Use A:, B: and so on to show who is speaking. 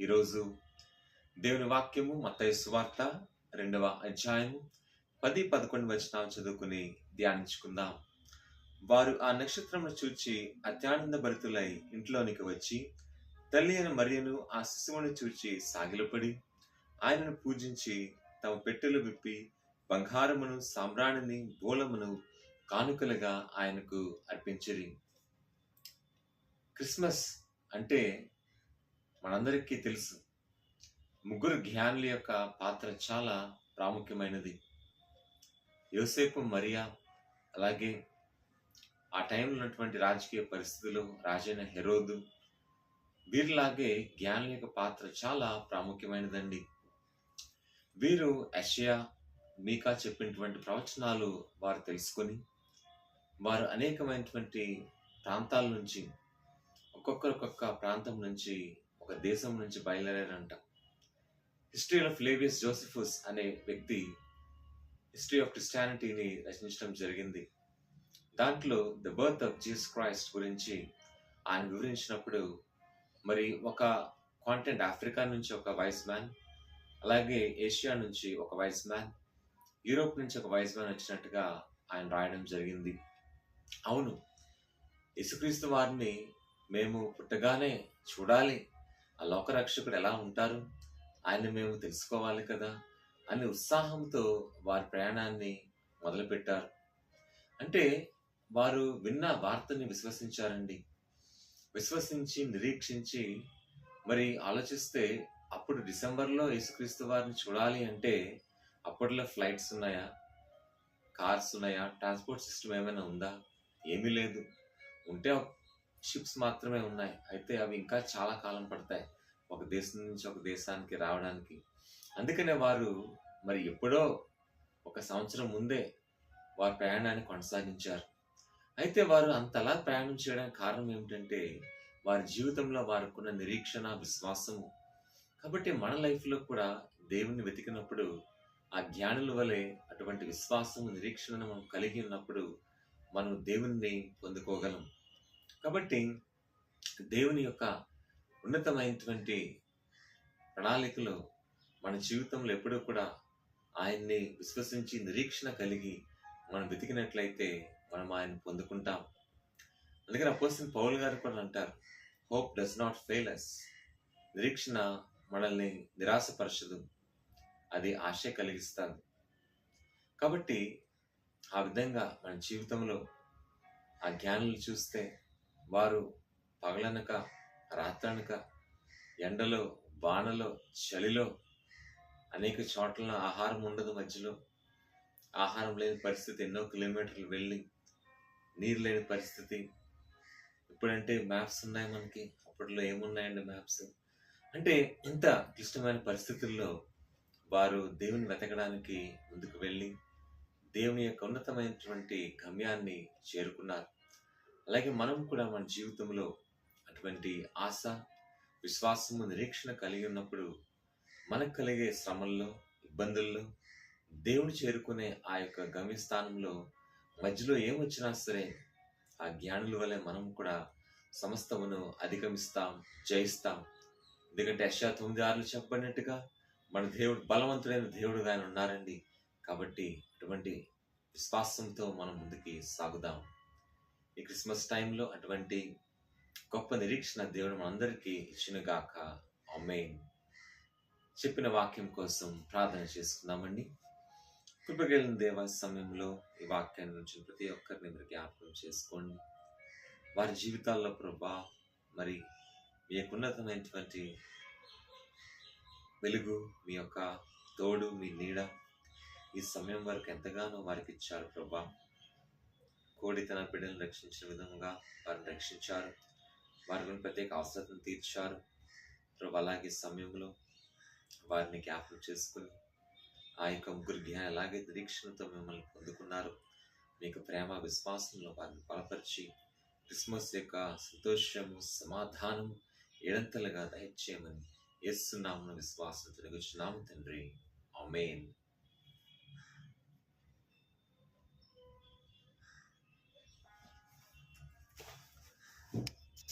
A: ఈరోజు దేవుని వాక్యము మత్తయి సువార్త రెండవ అధ్యాయము పది పదకొండు వచనాలు చదువుకుని ధ్యానించుకుందాం. వారు ఆ నక్షత్రమును చూచి అత్యానంద భరితులై ఇంట్లోనికి వచ్చి తల్లి అయిన మరియను ఆ శిశువుని చూచి సాగిలపడి ఆయనను పూజించి తమ పెట్టెలు విప్పి బంగారమును సామ్రాణిని బోలమును కానుకలుగా ఆయనకు అర్పించిరి. క్రిస్మస్ అంటే మనందరికీ తెలుసు. ముగ్గురు జ్ఞానుల యొక్క పాత్ర చాలా ప్రాముఖ్యమైనది. యోసేపు మరియా అలాగే ఆ టైంలో ఉన్నటువంటి రాజకీయ పరిస్థితులు రాజైన హెరోదు వీరిలాగే జ్ఞానుల యొక్క పాత్ర చాలా ప్రాముఖ్యమైనదండి. వీరు యషయా మీకా చెప్పినటువంటి ప్రవచనాలు వారు తెలుసుకొని వారు అనేకమైనటువంటి ప్రాంతాల నుంచి ఒక్కొక్కరు ఒక్కొక్క ప్రాంతం నుంచి ఒక దేశం నుంచి బయలుదేరారంట. హిస్టరీ ఆఫ్ లేవియస్ జోసిఫస్ అనే వ్యక్తి హిస్టరీ ఆఫ్ క్రిస్టియానిటీని రచించడం జరిగింది. దాంట్లో the birth of Jesus Christ గురించి ఆయన వివరించినప్పుడు మరి ఒక కాంటెంట్ ఆఫ్రికా నుంచి ఒక వైస్ మ్యాన్ అలాగే ఏషియా నుంచి ఒక వైస్ మ్యాన్ యూరోప్ నుంచి ఒక వైస్ మ్యాన్ వచ్చినట్టుగా ఆయన రాయడం జరిగింది. అవును యేసుక్రీస్తు వారిని మేము పుట్టగానే చూడాలి ఆ లోకరక్షకుడు ఎలా ఉంటారు? ఆయన మేము తెలుసుకోవాలి కదా? అని ఉత్సాహంతో వారి ప్రయాణాన్ని మొదలుపెట్టారు. అంటే వారు విన్న వార్తని విశ్వసించారండి. విశ్వసించి నిరీక్షించి మరి ఆలోచిస్తే అప్పుడు డిసెంబర్లో యేసుక్రీస్తు వారిని చూడాలి అంటే అప్పట్లో ఫ్లైట్స్ ఉన్నాయా? కార్స్ ఉన్నాయా? ట్రాన్స్పోర్ట్ సిస్టమ్ ఏమైనా ఉందా? ఏమీ లేదు. ఉంటే షిప్స్ మాత్రమే ఉన్నాయి. అయితే అవి ఇంకా చాలా కాలం పడతాయి. ఒక దేశం నుంచి ఒక దేశానికి రావడానికి. అందుకనే వారు మరి ఎప్పుడో ఒక సంవత్సరం ముందే వారి ప్రయాణాన్ని కొనసాగించారు. అయితే వారు అంతలా ప్రయాణం చేయడానికి కారణం ఏమిటంటే వారి జీవితంలో వారికున్న నిరీక్షణ విశ్వాసము. కాబట్టి మన లైఫ్లో కూడా దేవుణ్ణి వెతికినప్పుడు ఆ జ్ఞానుల వలె అటువంటి విశ్వాసము నిరీక్షణను మనం కలిగి ఉన్నప్పుడు మనం దేవుణ్ణి పొందుకోగలం. కాబట్టి దేవుని యొక్క ఉన్నతమైనటువంటి ప్రణాళికలు మన జీవితంలో ఎప్పుడూ కూడా ఆయన్ని విశ్వసించి నిరీక్షణ కలిగి మనం వెతికినట్లయితే మనం ఆయన పొందుకుంటాం. అందుకని అపోసిన పౌల్ గారు కూడా అంటారు hope does not fail us నిరీక్షణ మనల్ని నిరాశపరచదు అది ఆశ కలిగిస్తుంది కాబట్టి ఆ విధంగా మన జీవితంలో ఆ జ్ఞానులు చూస్తే వారు పగలనక రాత్రనక ఎండలో వానలో చలిలో అనేక చోట్ల ఆహారం ఉండదు మధ్యలో. ఆహారం లేని పరిస్థితి ఎన్నో కిలోమీటర్లు వెళ్ళి నీరు లేని పరిస్థితి. ఇప్పుడంటే మ్యాప్స్ ఉన్నాయి మనకి. అప్పట్లో ఏమున్నాయండి మ్యాప్స్? అంటే ఇంత క్లిష్టమైన పరిస్థితుల్లో వారు దేవుని వెతకడానికి ముందుకు వెళ్ళి దేవుని యొక్క ఉన్నతమైనటువంటి గమ్యాన్ని చేరుకున్నారు. అలాగే మనం కూడా మన జీవితంలో అటువంటి ఆశ విశ్వాసము నిరీక్షణ కలిగి ఉన్నప్పుడు మనకు కలిగే శ్రమల్లో ఇబ్బందుల్లో దేవుడు చేరుకునే ఆ యొక్క గమ్యస్థానంలో మధ్యలో ఏమొచ్చినా సరే ఆ జ్ఞానుల వలె మనం కూడా సమస్తమును అధిగమిస్తాం జయిస్తాం. ఎందుకంటే అశా తొమ్మిది ఆరులు చెప్పబడినట్టుగా మన దేవుడు బలవంతుడైన దేవుడు ఆయన ఉన్నారండి. కాబట్టి అటువంటి విశ్వాసంతో మనం ముందుకి సాగుదాం. ఈ క్రిస్మస్ టైంలో అటువంటి గొప్ప నిరీక్షణ దేవుడు మనందరికీ ఇచ్చినగాక. అమ్మేన్ చెప్పిన వాక్యం కోసం ప్రార్థన చేసుకుందామండి. కృపగలిగిన దేవ సమయంలో ఈ వాక్యాన్ని నుంచి ప్రతి ఒక్కరిని మీరు జ్ఞాపకం చేసుకోండి. వారి జీవితాల్లో ప్రభా మరి మీ యొక్క ఉన్నతమైనటువంటి వెలుగు మీ యొక్క తోడు మీ నీడ ఈ సమయం వరకు ఎంతగానో వారికి ఇచ్చారు ప్రభా. కోడి తన బిడ్డను రక్షించిన విధంగా వారిని రక్షించారు. వారి గురించి ప్రత్యేక అవసరతను తీర్చారు. ప్రభు అలాగే సమయంలో వారిని జ్ఞాపకం చేసుకుని ఆ యొక్క ముగ్గురు జ్ఞానం అలాగే నిరీక్షణతో మిమ్మల్ని పొందుకున్నారు. మీకు ప్రేమ విశ్వాసంలో వారిని బలపరిచి క్రిస్మస్ యొక్క సంతోషము సమాధానం ఏడంతలుగా దయచేయమని ఎస్సు నామను విశ్వాసం తిరుగుచున్నాము తండ్రి. అమేన్